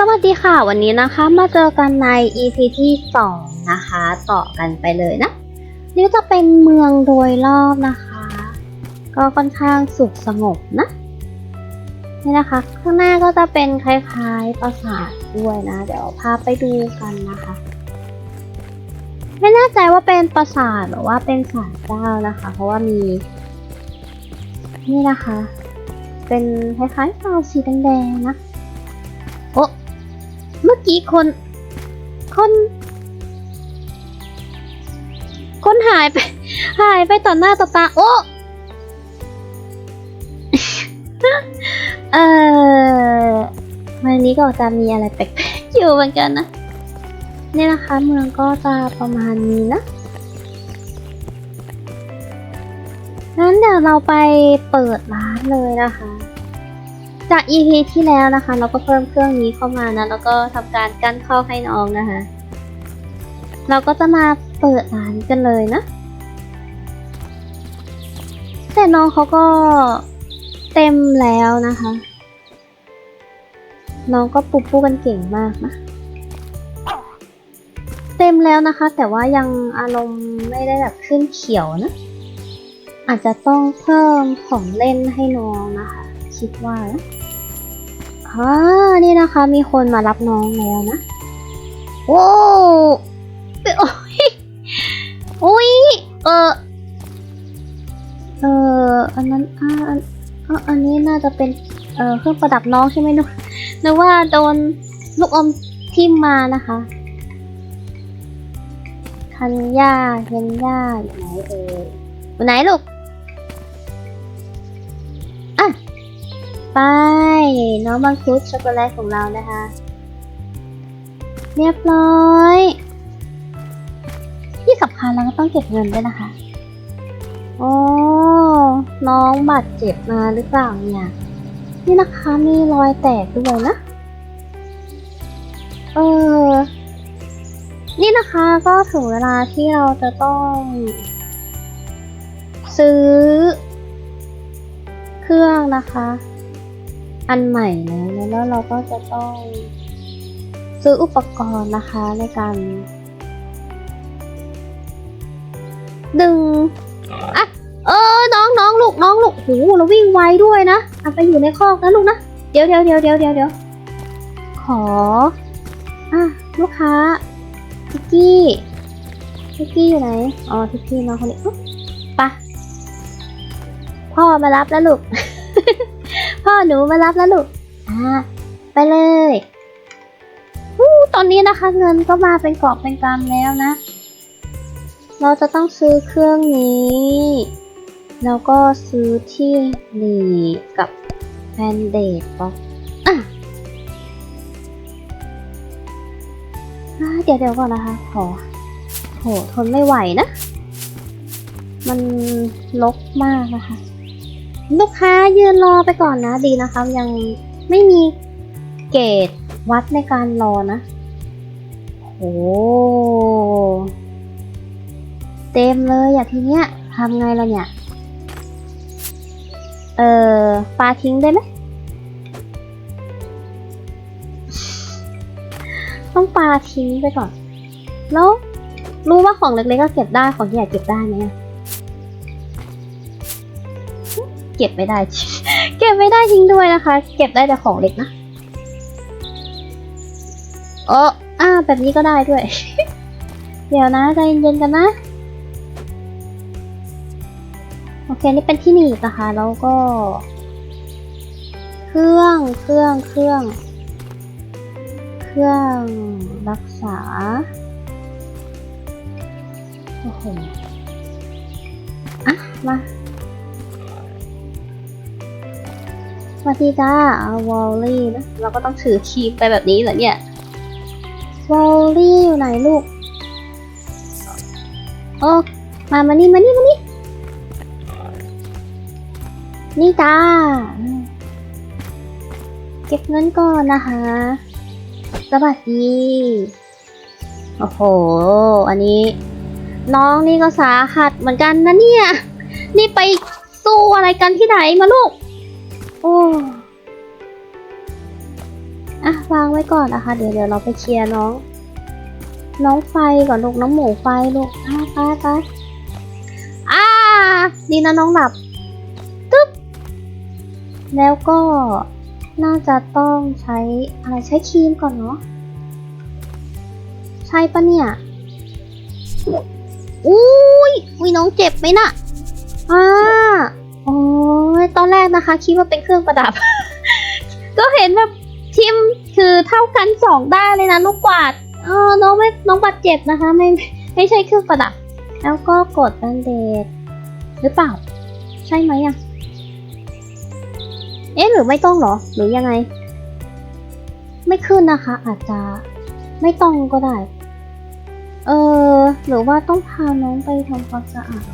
สวัสดีค่ะ วันนี้นะคะมาเจอกันใน EP ที่ 2 นะคะ ต่อกันไปเลยนะ นี่จะเป็นเมืองโดยรอบนะคะ ก็ค่อนข้างสุขสงบนะ นี่นะคะ ข้างหน้าก็จะเป็นคล้ายๆปราสาทด้วยนะ เดี๋ยวพาไปดูกันนะคะ ไม่แน่ใจว่าเป็นปราสาทหรือว่าเป็นศาลเจ้านะคะ เพราะว่ามี นี่นะคะ เป็นคล้ายๆเตาสีแดงๆนะ เมื่อกี้คน คน คนหายไป หายไปต่อหน้าต่อตา โอ้เออวันนี้ก็จะมีอะไรแปลกๆอยู่เหมือนกันนะนี่นะคะเมืองก็จะประมาณนี้นะงั้นเดี๋ยวเราไปเปิดร้านเลยนะคะ จาก EP ที่แล้วนะคะ เราก็เพิ่มเครื่องนี้เข้ามานะ แล้วก็ทำการกั้นเข้าให้น้องนะคะ เราก็จะมาเปิดร้านกันเลยนะ แต่น้องเขาก็เต็มแล้วนะคะ น้องก็ปุบปูกันเก่งมากนะ เต็มแล้วนะคะ แต่ว่ายังอารมณ์ไม่ได้แบบขึ้นเขียวนะ อาจจะต้องเพิ่มของเล่นให้น้องนะคะคิดว่านะอ่า นี่นะคะมีคนมารับน้องแล้วนะ โอ้ไปโอ้ยโอ้ยเออเอออันนั้นอ่าอันอันนี้น่าจะเป็นเออเครื่องประดับน้องใช่ไหมนึกนึกว่าโดนลูกอมทิ่มมานะคะคันย่าเฮนย่าอยู่ไหนเอ่ยอยู่ไหนลูก ไปน้องมังคุดช็อกโกแลตของเรานะคะ เรียบร้อย ที่สำคัญเราก็ต้องเก็บเงินด้วยนะคะโอ้น้องบาดเจ็บมาหรือเปล่าเนี่ย นี่นะคะมีรอยแตกด้วยนะ เออ นี่นะคะก็ถึงเวลาที่เราจะต้อง ซื้อ เครื่องนะคะ อันใหม่แล้วแล้วเราก็จะต้องซื้ออุปกรณ์นะคะในการ ดึงอะเออ น้องน้องลูกน้องลูกโหเราวิ่งไวด้วยนะเอาไปอยู่ในคอกนะลูกนะเดี๋ยวเดี๋ยวเดี๋ยวเดี๋ยวเดี๋ยวเดี๋ยวขออะลูกค้าทิกกี้ทิกกี้อยู่ไหนอ๋อทิกกี้น้องคนนี้ปะพ่อมารับแล้วลูก พ่อหนูมารับแล้วลูก อ่า ไปเลยอู้ตอนนี้นะคะ เงินก็มาเป็นกอบเป็นกำแล้วนะ เราจะต้องซื้อเครื่องนี้ แล้วก็ซื้อที่หนีกับแบนเดดป๊อกอะอ่าเดี๋ยวเดี๋ยวก่อนนะคะ ขอโหทนไม่ไหวนะ มันลกมากนะคะ ลูกค้ายืนรอไปก่อนนะดีนะคะยังไม่มีเกตวัดในการรอนะโอ้เต็มเลยอะทีเนี้ยทำไงล่ะเนี่ย เออปลาทิ้งได้ไหมต้องปลาทิ้งไปก่อน แล้วรู้ว่าของเล็กๆก็เก็บได้ของใหญ่เก็บได้ไหมอะ เก็บไม่ได้ เก็บไม่ได้จริงด้วยนะคะ เก็บได้แต่ของเล็กนะโอ้อ่าแบบนี้ก็ได้ด้วย เดี๋ยวนะใจเย็นๆกันนะ โอเค นี่เป็นที่หนีบนะคะ แล้วก็ เครื่องเครื่องเครื่อง เครื่องรักษา โอ้โห อะ มา วัสดีจ้าเอาวอลลี่นะเราก็ต้องถือคีบไปแบบนี้เหรอเนี่ยวอลลี่อยู่ไหนลูก โอ้มามานี่มานี่มานี่นี่จ้า เก็บเงินก่อนนะคะสวัสดีโอ้โห อันนี้ น้องนี่ก็สาหัสเหมือนกันนะเนี่ย นี่ไปสู้อะไรกันที่ไหนมาลูก โอ้อะวางไว้ก่อนนะคะ เดี๋ยวเดี๋ยวเราไปเคลียร์น้อง น้องไฟก่อนลูกน้องหมูไฟลูกอะไปไปอ่าดีนะน้องหลับตึ๊บแล้วก็น่าจะต้องใช้อะไรใช้ครีมก่อนเนาะใช่ปะเนี่ยอุ้ยอุ้ยน้องเจ็บไหมน่ะอ่า ตอนแรกนะคะ คิดว่าเป็นเครื่องประดับ ก็เห็นแบบทิมคือเท่ากันสองด้านเลยนะลูกกวาดเออน้องไม่น้องบาดเจ็บนะคะ ไม่ไม่ใช่เครื่องประดับ แล้วก็กดแบนเดดหรือเปล่า ใช่ไหมอะเอ๊ะหรือไม่ต้องหรอหรือยังไง ไม่ขึ้นนะคะ อาจจะไม่ต้องก็ได้ เออหรือว่าต้องพาน้องไปทำความสะอาด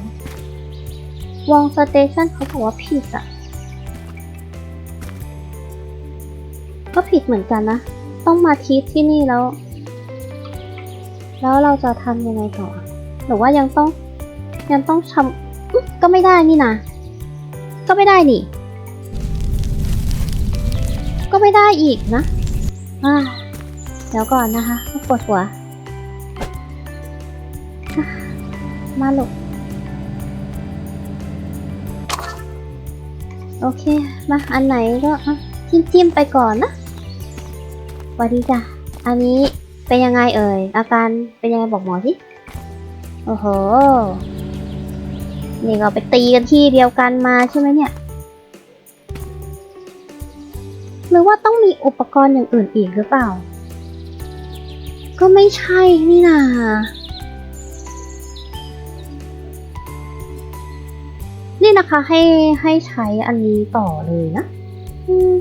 วองสเตชันเขาบอกว่าผิดอะ ก็ผิดเหมือนกันนะ ต้องมาทีสที่นี่แล้ว แล้วเราจะทำยังไงต่อ หรือว่ายังต้อง ยังต้องทำก็ไม่ได้นี่นะก็ไม่ได้นี่ ก็ไม่ได้อีกนะอ่าเดี๋ยวก่อนนะคะปวดหัว มาลูกโอเค มาอันไหนก็อะจิ้มจิ้มๆไปก่อนนะ วัสดีจ้ะ อันนี้เป็นยังไงเอ่ย อาการเป็นยังไงบอกหมอสิ โอ้โห นี่เราไปตีกันที่เดียวกันมาใช่ไหมเนี่ย หรือว่าต้องมีอุปกรณ์อย่างอื่นอีกหรือเปล่า ก็ไม่ใช่นี่นานี่นะคะให้ให้ใช้อันนี้ต่อเลยนะ อืม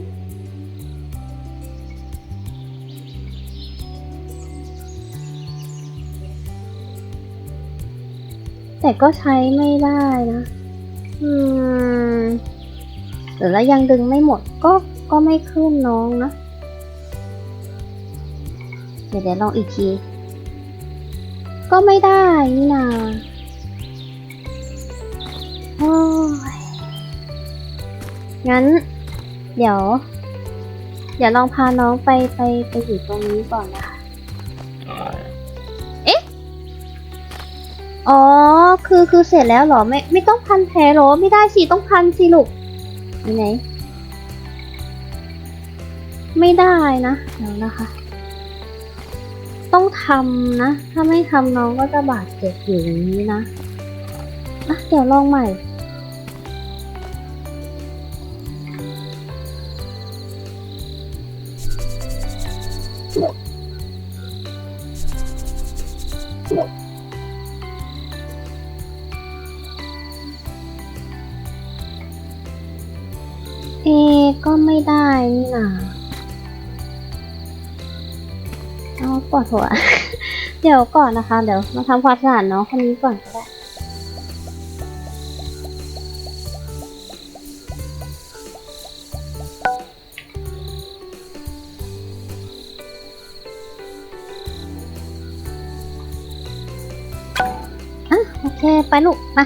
แต่ก็ใช้ไม่ได้นะ อืมหรือแล้วยังดึงไม่หมดก็ก็ไม่ขึ้นน้องนะ เดี๋ยวเดี๋ยวลองอีกที ก็ไม่ได้นี่นาโอ้ยงั้น เดี๋ยว เดี๋ยวลองพาน้องไปไปไปอยู่ตรงนี้ก่อนนะคะ อ๋อ คือคือเสร็จแล้วเหรอ ไม่ไม่ต้องพันแผลหรอ ไม่ได้สิ ต้องพันสิลูกไหนไหน ไม่ได้นะเดี๋ยวนะคะ ต้องทำนะ ถ้าไม่ทำน้องก็จะบาดเจ็บอยู่อย่างนี้นะอะเดี๋ยวลองใหม่ หัว เดี๋ยวก่อนนะคะ เดี๋ยวมาทำความสะอาดน้องคนนี้ก่อนก็ได้อะโอเค ไปลูก มา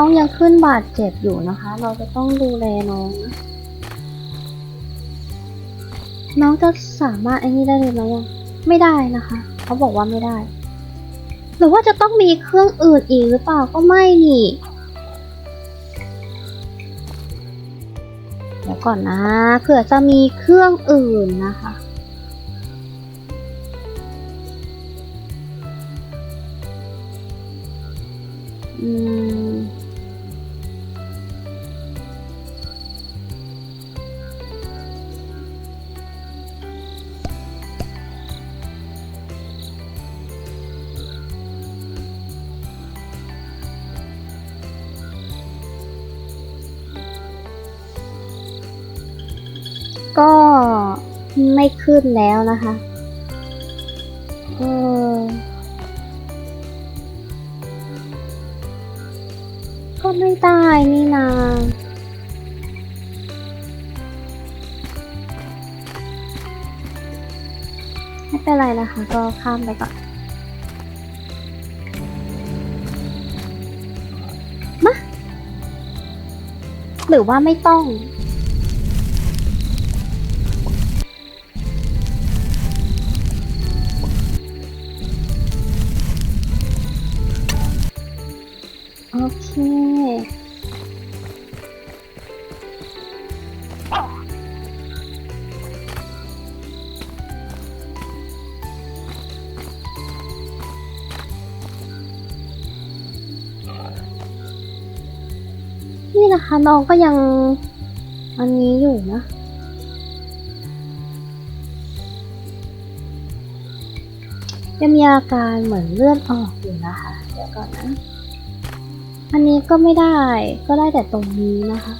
น้องยังขึ้นบาดเจ็บอยู่นะคะ เราจะต้องดูแลน้อง น้องจะสามารถไอ้นี่ได้เลยไหมไม่ได้นะคะ เขาบอกว่าไม่ได้ หรือว่าจะต้องมีเครื่องอื่นอีกหรือเปล่าก็ไม่นี่ เดี๋ยวก่อนนะเผื่อจะมีเครื่องอื่นนะคะ ขึ้นแล้วนะคะเออก็ไม่ได้นี่นาไม่เป็นไรนะคะ ก็ข้ามไปก่อนหรือว่าไม่ต้อง มันน้องก็ยังอันนี้อยู่นะ ยังมีอาการเหมือนเลือดออกอยู่นะคะ เดี๋ยวก่อนนะ อันนี้ก็ไม่ได้ ก็ได้แต่ตรงนี้นะคะ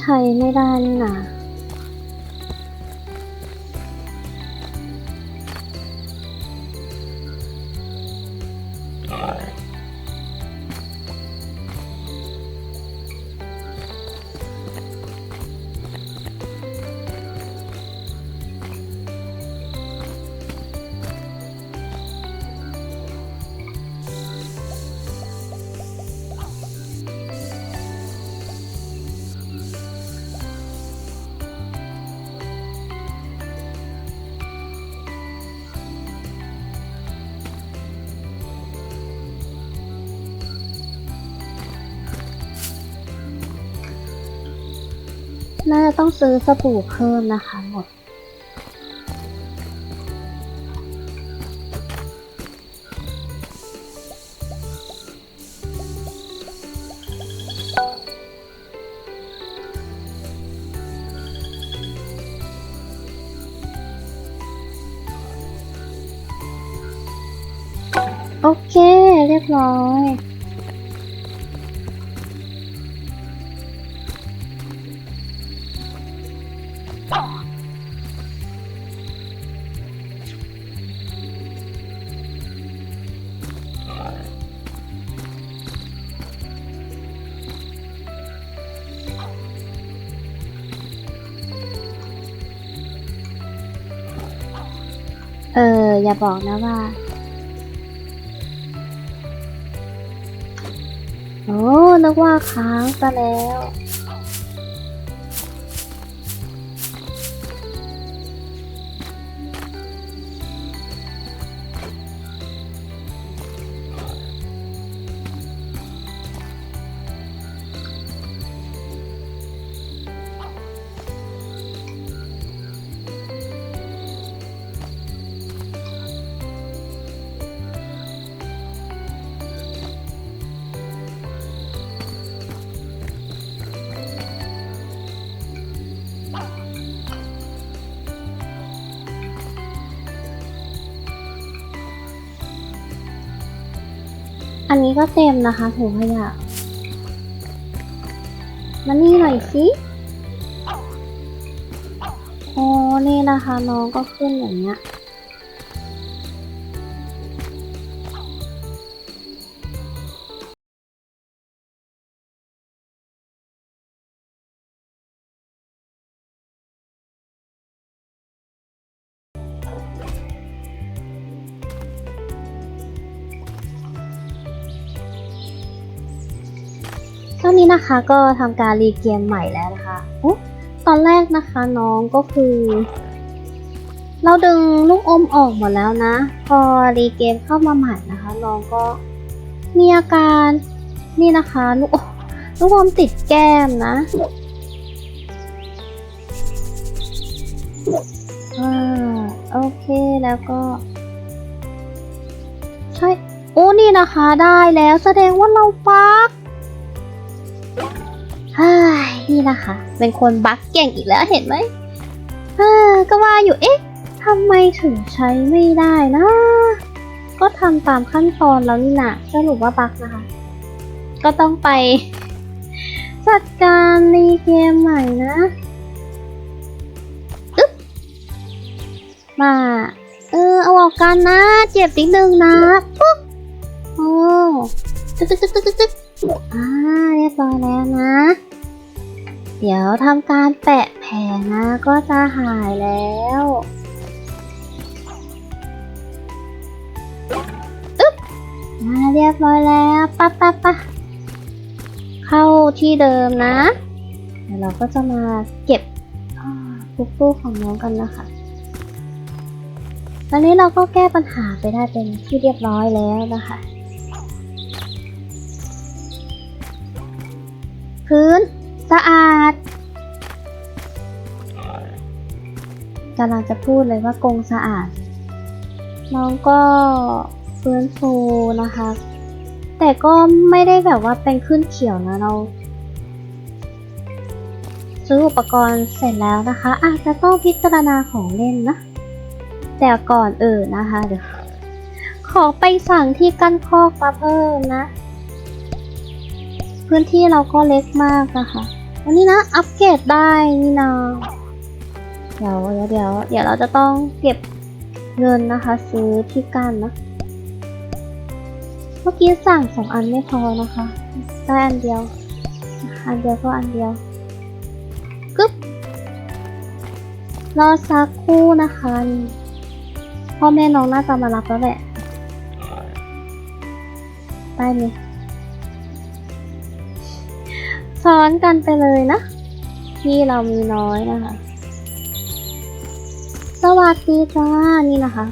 ใช้ไม่ได้นี่นะ น่าจะต้องซื้อสบู่เพิ่มนะคะหมด โอเค เรียบร้อย เออ อย่าบอกนะว่า โอ้นึกว่าค้างซะแล้ว นนี้ก็เต็มนะคะถุงขยะมานี่หน่อยสิโอ้นี่นะคะน้องก็ขึ้นอย่างเงี้ย นะคะ ก็ทำการรีเกมใหม่แล้วนะคะโอ้ตอนแรกนะคะน้องก็คือ เราดึงลูกอมออกหมดแล้วนะ พอรีเกมเข้ามาใหม่นะคะ น้องก็มีอาการนี่นะคะลูกอมลูกอมติดแก้มนะอ่าโอเคแล้วก็ ใช่ โอ้นี่นะคะได้แล้วแสดงว่าเราปัก ฮ้ยนี่นะคะ เป็นคนบั๊กเก่งอีกแล้วเห็นไหมเออก็ว่าอยู่เอ๊ะทำไมถึงใช้ไม่ได้นะ ก็ทำตามขั้นตอนแล้วนี่นะสรุปว่าบั๊กนะคะ ก็ต้องไป จัดการรีเกมใหม่นะอึ๊บมาเออเอาออกกันนะ เจ็บนิดนึงนะ ปุ๊บโอ้ตึ๊กตึ๊กตึ๊กตึ๊กตึ๊ก เดี๋ยวทำการแปะแผงนะก็จะหายแล้วอึ๊บมาเรียบร้อยแล้วปะปะปะเข้าที่เดิมนะ เดี๋ยวเราก็จะมาเก็บอ่าปุ๊บปุ๊ของน้องกันนะคะ ตอนนี้เราก็แก้ปัญหาไปได้เป็นที่เรียบร้อยแล้วนะคะ พื้น สะอาดกำลังจะพูดเลยว่ากรงสะอาด น้องก็ฟื้นฟูนะคะ แต่ก็ไม่ได้แบบว่าเป็นขึ้นเขียวนะเรา ซื้ออุปกรณ์เสร็จแล้วนะคะ อาจจะต้องพิจารณาของเล่นนะ แต่ก่อนอื่นนะคะเดี๋ยวขอไปสั่งที่กั้นคอกมาเพิ่มนะ พื้นที่เราก็เล็กมากนะคะ วันนี้นะอัปเกรดได้นี่นาเดี๋ยวเดี๋ยวเดี๋ยวเดี๋ยวเราจะต้องเก็บเงินนะคะ ซื้อที่กั้นนะ เมื่อกี้สั่งสองอันไม่พอนะคะ ได้อันเดียว อันเดียวก็อันเดียวกึ๊บรอสักคู่นะคะพ่อแม่น้องน่าจะมารับแล้วแหละ ได้ไหม ซ้อนกันไปเลยนะ ที่เรามีน้อยนะคะ สวัสดีจ้า นี่นะคะ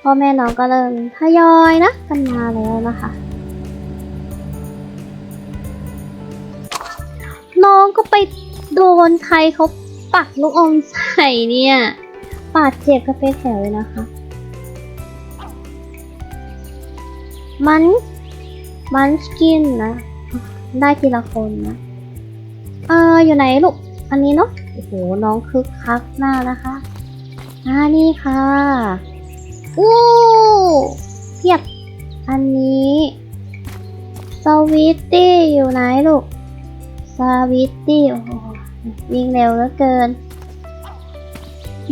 พ่อแม่น้องก็เริ่มทยอยนะกันมาแล้วนะคะ น้องก็ไปโดนใครเขาปักลูกอมใส่เนี่ยปาดเจ็บกันไปแถวเลยนะคะ มัน มันสกินนะ ได้ทีละคนนะ เอออยู่ไหนลูก อันนี้เนาะ โอ้โห น้องคึกคักหน้านะคะอ่านี่ค่ะอู้เพียบ อันนี้สวิตตี้อยู่ไหนลูกสวิตตี้ โอ้โห วิ่งเร็วเหลือเกิน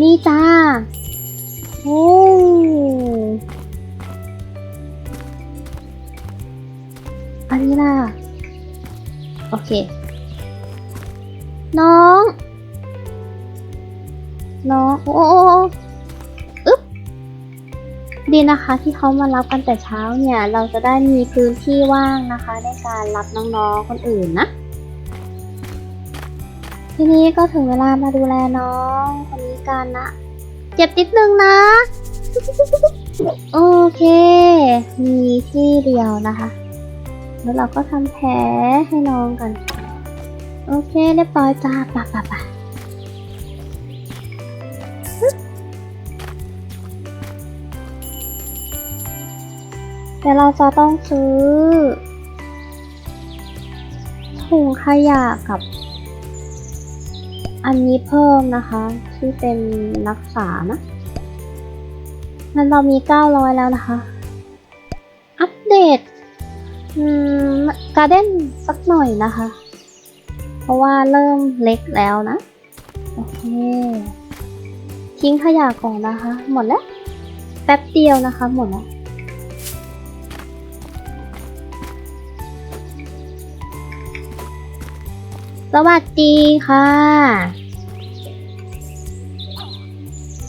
นี่จ้า โอ้อันนี้ล่ะ โอเค น้อง น้องโอ้โอ้โอ้อึ๊บ ดีนะคะที่เขามารับกันแต่เช้าเนี่ย เราจะได้มีพื้นที่ว่างนะคะ ในการรับน้องๆคนอื่นนะ ทีนี้ก็ถึงเวลามาดูแลน้องคนนี้กันนะ เจ็บนิดนึงนะ โอเค มีที่เดียวนะคะ แล้วเราก็ทำแผลให้น้องกัน โอเคเรียบร้อยจ้าปะปะปะเดี๋ยวเราจะต้องซื้อถุงขยะกับ อันนี้เพิ่มนะคะ ที่เป็นรักษานะมันเรามี 900 แล้วนะคะ อัปเดตอืมการ์เด้นสักหน่อยนะคะ เพราะว่าเริ่มเล็กแล้วนะ โอเค ทิ้งขยะก่อนนะคะ หมดแล้ว แป๊บเดียวนะคะ หมดแล้วสวัสดีค่ะ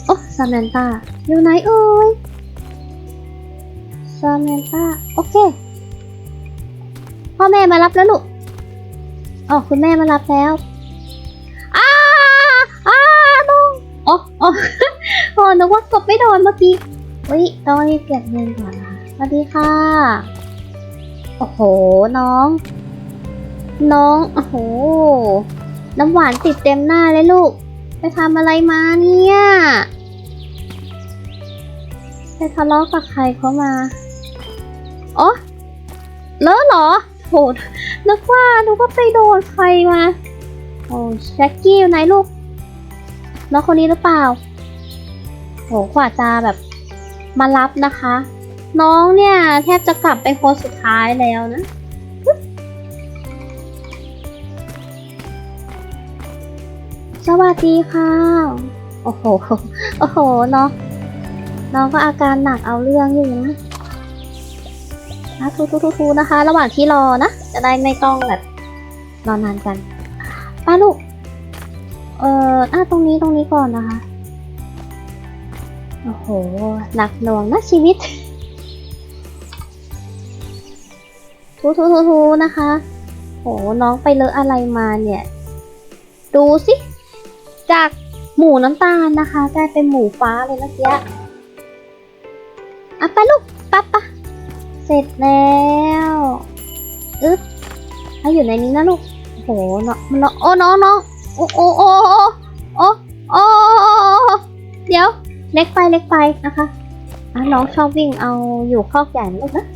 โอ้ซามนตาอยู่ไหนเอ่ยซามนตาโอเค พ่อแม่มารับแล้วลูก อ๋อคุณแม่มารับแล้วอ้าอ้าน้องอ๋ออ๋อโอ้นึกว่ากดไม่โดนเมื่อกี้เฮ้ยต้องรีบเก็บเงินก่อนนะคะสวัสดีค่ะ โอ้โห น้อง น้อง โอ้โห น้ำหวานติดเต็มหน้าเลยลูก ไปทำอะไรมาเนี่ย ไปทะเลาะกับใครเขามา อ๋อเลอะเหรอ โหนึกว่านึกว่าไปโดนใครมา โอ้แจ็คกี้อยู่ไหนลูก แล้วคนนี้หรือเปล่าโหกว่าจะแบบมารับนะคะ น้องเนี่ย แทบจะกลับไปคนสุดท้ายแล้วนะสวัสดีค่ะ โอ้โห โอ้โหน้องน้องก็อาการหนักเอาเรื่องอยู่นะ อะทูทูทูทูนะคะ ระหว่างที่รอนะ จะได้ไม่ต้องแบบรอนานกันป้าลูก เอ่ออะตรงนี้ตรงนี้ก่อนนะคะ โอ้โห หนักหน่วงนะชีวิต ทูทูทูทูนะคะโหน้องไปเลอะอะไรมาเนี่ย ดูสิ จากหมูน้ำตาลนะคะกลายเป็นหมูฟ้าเลยเมื่อกี้อะไปลูกปั๊บปะ เสร็จแล้วอึ๊บให้อยู่ในนี้นะลูกโอ้โหเนาะมันเนาะโอ้น้องน้องโอ้โอ้โอ้โอ้โอ้โอเดี๋ยว เล็กไปเล็กไปนะคะอะน้องชอบวิ่งเอาอยู่คอกใหญ่ลูกนะ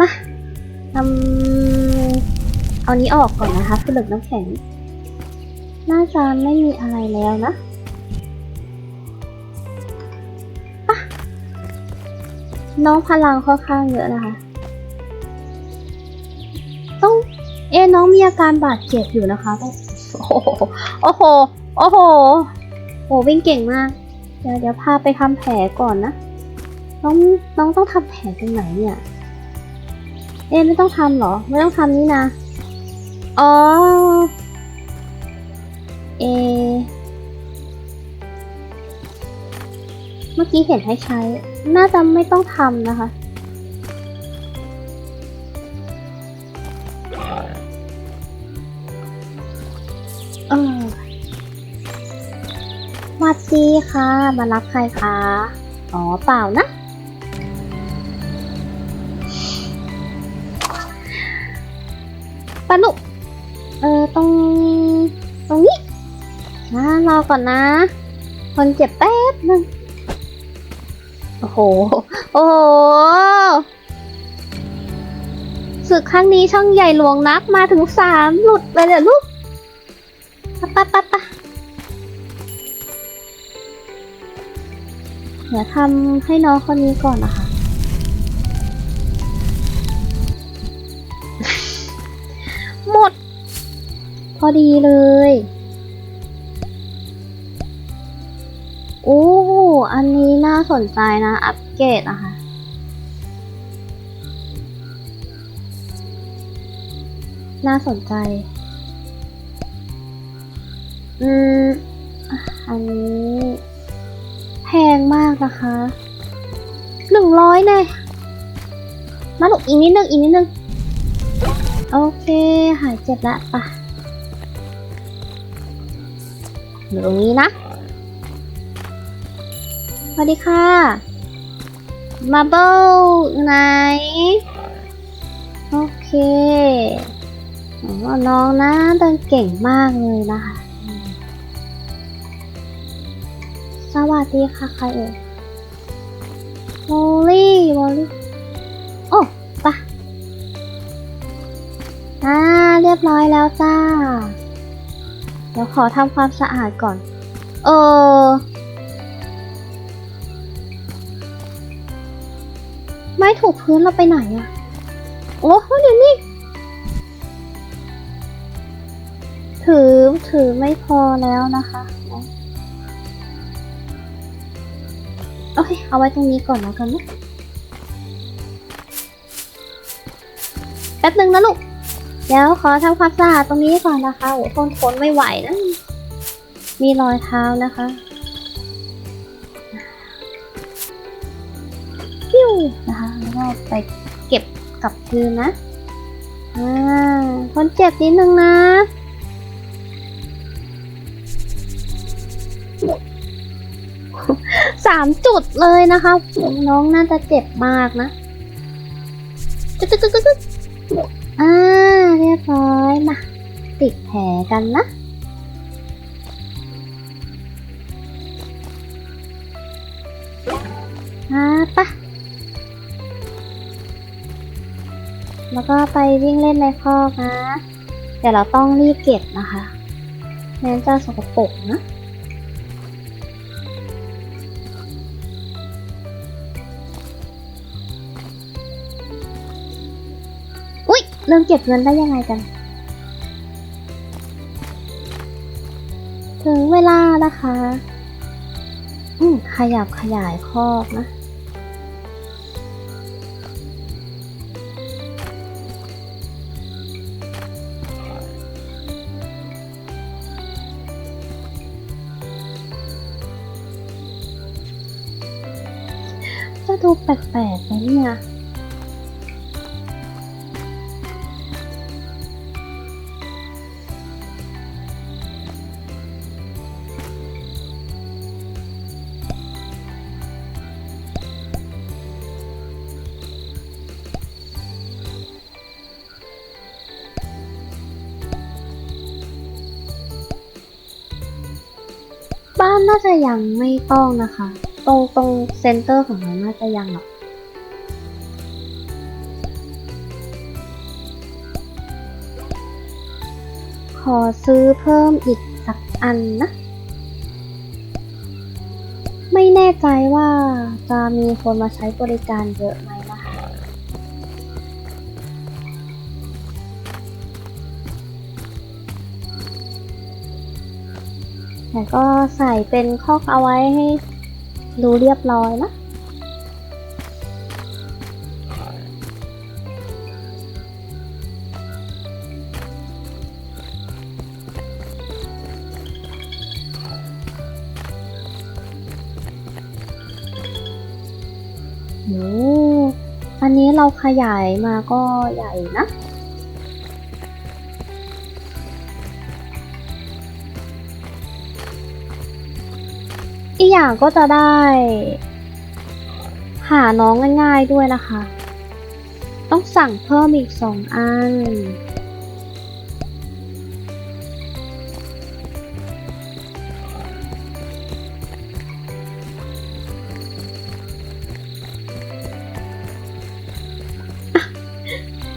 มาทำเอานี้ออกก่อนนะคะผลึกน้ำแข็งน่าจะไม่มีอะไรแล้วนะ น้องพลังค่อนข้างเยอะนะคะ ต้องเอ๊น้องมีอาการบาดเจ็บอยู่นะคะ โอ้โห โอ้โห โอ้โหโอ้วิ่งเก่งมาก เดี๋ยวเดี๋ยวพาไปทำแผลก่อนนะ น้องน้องต้องทำแผลตรงไหนเนี่ย เอ๊ไม่ต้องทำหรอ ไม่ต้องทำนี่นะ อ๋อ มื่อกี้เห็นให้ใช้ น่าจะไม่ต้องทำนะคะ เออวัสดีค่ะ มารับใครคะ อ๋อ เปล่านะปะลุเออ ตรง ตรงนี้นะรอก่อนนะ คนเจ็บแป๊บนึง โอ้โห โอ้โห ศึกครั้งนี้ช่างใหญ่หลวงนักมาถึงสามหลุดไปเลยลูกปะปะปะปะเดี๋ยวทำให้น้องคนนี้ก่อนนะคะ หมด พอดีเลย อันนี้น่าสนใจนะ อัปเกรดนะคะ น่าสนใจ อืม อันนี้แพงมากนะคะหนึ่งร้อยเน่มาลูกอีกนิดนึง อีกนิดนึง โอเค หายเจ็บล้วปะอยู่ตรงนี้นะ สวัสดีค่ะมาเบิลไหน โอเคอน้องนะเดินเก่งมากเลยนะคะ สวัสดีค่ะ ใครเอ่ยโมลี่โมลี่ โอ้ปะอ่า เรียบร้อยแล้วจ้า เดี๋ยวขอทำความสะอาดก่อน เออ ไม้ถูกพื้นเราไปไหนอะโอ้เดี๋ยวนี้ถือถือไม่พอแล้วนะคะ โอเค เอาไว้ตรงนี้ก่อนแล้วกันนะแป๊บนึงนะลูก เดี๋ยวขอทำความสะอาดตรงนี้ก่อนนะคะโอ้ทนทนไม่ไหวนะ มีรอยเท้านะคะ ไปเก็บกลับคืนนะอ่าคนเจ็บนิดนึงนะสามจุดเลยนะคะ น้องน่าจะเจ็บมากนะจุดจุดจุดจุดอ่าเรียบร้อยมาติดแผลกันนะ แล้วก็ไปวิ่งเล่นในคอกนะ เดี๋ยวเราต้องรีบเก็บนะคะไม่งั้นจะสกปรกนะอุ๊ยเริ่มเก็บเงินได้ยังไงกัน ถึงเวลานะคะ อืมขยับขยายคอกนะ จะดูแปลกๆไหมเนี่ยบ้านน่าจะยังไม่ต้องนะคะ ตรงตรงเซนเตอร์ของเราน่าจะยังหรอกขอซื้อเพิ่มอีกสักอันนะ ไม่แน่ใจว่าจะมีคนมาใช้บริการเยอะไหมนะคะ แต่ก็ใส่เป็นคอเอาไว้ให้ ดูเรียบร้อยนะโอ้อันนี้เราขยายมาก็ใหญ่นะ อีกอย่างก็จะได้ หาน้องง่ายๆด้วยนะคะ ต้องสั่งเพิ่มอีกสองอัน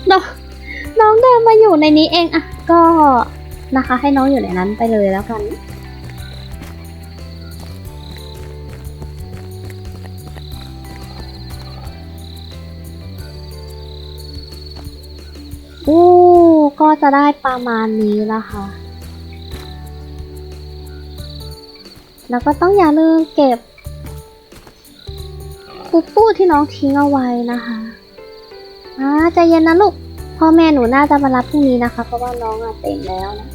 น้องน้องเดินมาอยู่ในนี้เองอะก็นะคะ ให้น้องอยู่ในนั้นไปเลยแล้วกัน อู้ ก็จะได้ประมาณนี้ละค่ะ แล้วก็ต้องอย่าลืมเก็บปูปูที่น้องทิ้งเอาไว้นะคะอ่าใจเย็นนะลูกพ่อแม่หนูน่าจะมารับพรุ่งนี้นะคะ เพราะว่าน้องอะเต็มแล้วนะ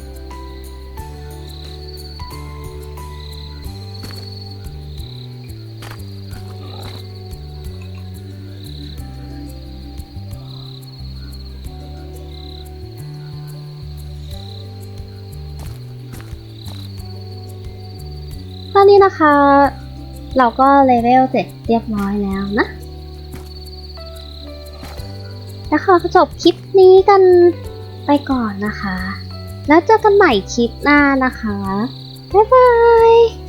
นะคะ เราก็เลเวลเสร็จเรียบร้อยแล้วนะแล้วขอจบคลิปนี้กันไปก่อนนะคะ แล้วเจอกันใหม่คลิปหน้านะคะ บ๊ายบาย